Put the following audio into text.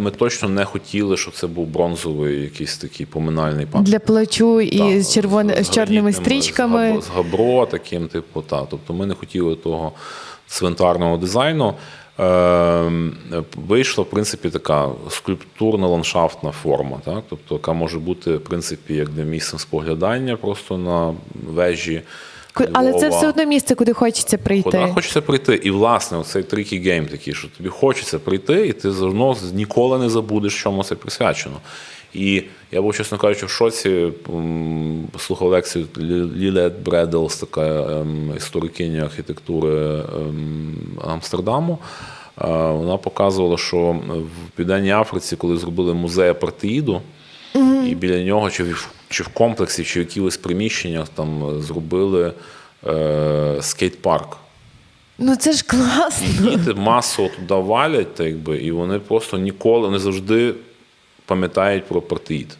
Ми точно не хотіли, щоб це був бронзовий якийсь такий поминальний пам'ятник. Для плачу і Так, з, червон... з чорними стрічками. З габро, з габро таким, типу, та. Тобто ми не хотіли того цвинтарного дизайну. Е, вийшла, в принципі, така скульптурно-ландшафтна форма, так? тобто, яка може бути, в принципі, як для місцем споглядання просто на вежі. Але це все одно місце, куди хочеться прийти. Куди хочеться прийти. І, власне, оцей трікі гейм такий, що тобі хочеться прийти, і ти одно ніколи не забудеш, чому це присвячено. І я був, чесно кажучи, в шоці, слухав лекцію Лі- Лілет Бределс, така ем, історикиня архітектури ем, Амстердаму. Е, Вона показувала, що в Південній Африці, коли зробили музей апартеїду, і біля нього, чи в, чи в комплексі, чи в якихось приміщеннях там зробили е, скейт-парк. Ну це ж класно. Діти масово туди валять, так якби, і вони просто ніколи не завжди пам'ятають про апартеїд.